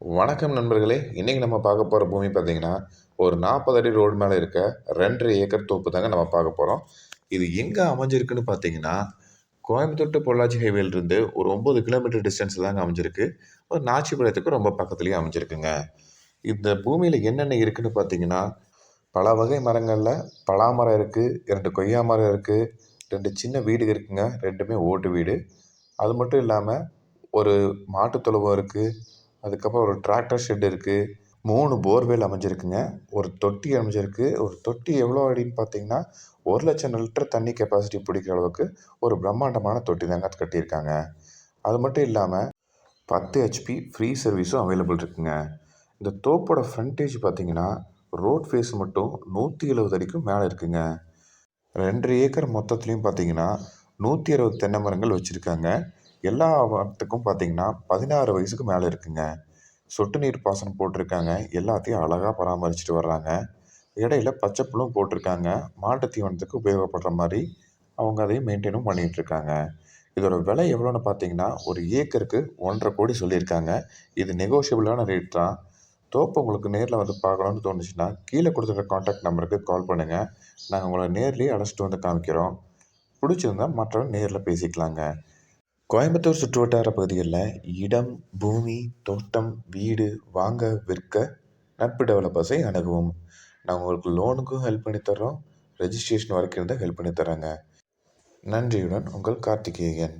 வணக்கம் நண்பர்களே. இன்றைக்கி நம்ம பார்க்க போகிற பூமி பார்த்திங்கன்னா ஒரு நாற்பது அடி ரோடு மேலே இருக்க ரெண்டரை ஏக்கர் தோப்பு தாங்க நம்ம பார்க்க போகிறோம் இது எங்கே அமைஞ்சிருக்குன்னு பார்த்தீங்கன்னா கோயம்புத்தூர் டு பொள்ளாச்சி ஹைவேலிருந்து ஒரு ஒம்பது கிலோமீட்டர் டிஸ்டன்ஸில் தாங்க அமைஞ்சிருக்கு. ஒரு நாச்சிபாளையத்துக்கு ரொம்ப பக்கத்துலேயே அமைஞ்சிருக்குங்க. இந்த பூமியில் என்னென்ன இருக்குன்னு பார்த்தீங்கன்னா பல வகை மரங்களில் பலாமரம் இருக்குது இரண்டு கொய்யா மரம் இருக்குது ரெண்டு சின்ன வீடு இருக்குங்க ரெண்டுமே ஓட்டு வீடு. அது மட்டும் இல்லாமல் ஒரு மாட்டுத்தொழுவம் இருக்குது அதுக்கப்புறம் ஒரு டிராக்டர் ஷெட் இருக்குது மூணு போர்வெல் அமைஞ்சிருக்குங்க. ஒரு தொட்டி அமைஞ்சிருக்கு. ஒரு தொட்டி எவ்வளோ அடின்னு பார்த்தீங்கன்னா ஒரு லட்சம் லிட்டர் தண்ணி கெப்பாசிட்டி பிடிக்கிற அளவுக்கு ஒரு பிரம்மாண்டமான தொட்டி தாங்க கட்டியிருக்காங்க. அது மட்டும் இல்லாமல் பத்து ஹெச்பி ஃப்ரீ சர்வீஸும் அவைலபிள் இருக்குங்க. இந்த தோப்போட ஃப்ரண்டேஜ் பார்த்தீங்கன்னா ரோட் ஃபேஸ் மட்டும் நூற்றி எழுபது அடிக்கும் மேலே இருக்குங்க. ரெண்டரை ஏக்கர் மொத்தத்துலேயும் பார்த்தீங்கன்னா நூற்றி அறுபது தென்னை மரங்கள் வச்சுருக்காங்க. எல்லா மரத்துக்கும் பார்த்தீங்கன்னா பதினாறு வயசுக்கு மேலே இருக்குங்க. சொட்டு நீர் பாசனம் போட்டிருக்காங்க. எல்லாத்தையும் அழகாக பராமரிச்சுட்டு வர்றாங்க. இடையில பச்சை போட்டிருக்காங்க. மாட்டு தீவனத்துக்கு உபயோகப்படுற மாதிரி அவங்க அதையும் மெயின்டைனும் பண்ணிகிட்டு இருக்காங்க. இதோட விலை எவ்வளோன்னு பார்த்தீங்கன்னா ஒரு ஏக்கருக்கு ஒன்றரை கோடி சொல்லியிருக்காங்க. இது நெகோஷியபிளான ரேட் தான். தோப்பு உங்களுக்கு நேரில் வந்து பார்க்கணுன்னு தோணுச்சுன்னா கீழே கொடுத்துருக்க காண்டாக்ட் நம்பருக்கு கால் பண்ணுங்கள் நாங்கள் உங்களை நேர்லேயே அழைச்சிட்டு வந்து காமிக்கிறோம். பிடிச்சிருந்தா மற்றவங்க நேரில் பேசிக்கலாங்க. கோயம்புத்தூர் சுற்றுவட்டார பகுதிகளில் இடம் பூமி தோட்டம் வீடு வாங்க விற்க நட்பு டெவலப்பர்ஸை அணுகுவோம். நாங்கள் உங்களுக்கு லோனுக்கும் ஹெல்ப் பண்ணி தர்றோம். ரெஜிஸ்ட்ரேஷன் வரைக்கும் இருந்தால் ஹெல்ப் பண்ணி தராங்க நன்றியுடன் உங்கள் கார்த்திகேயன்.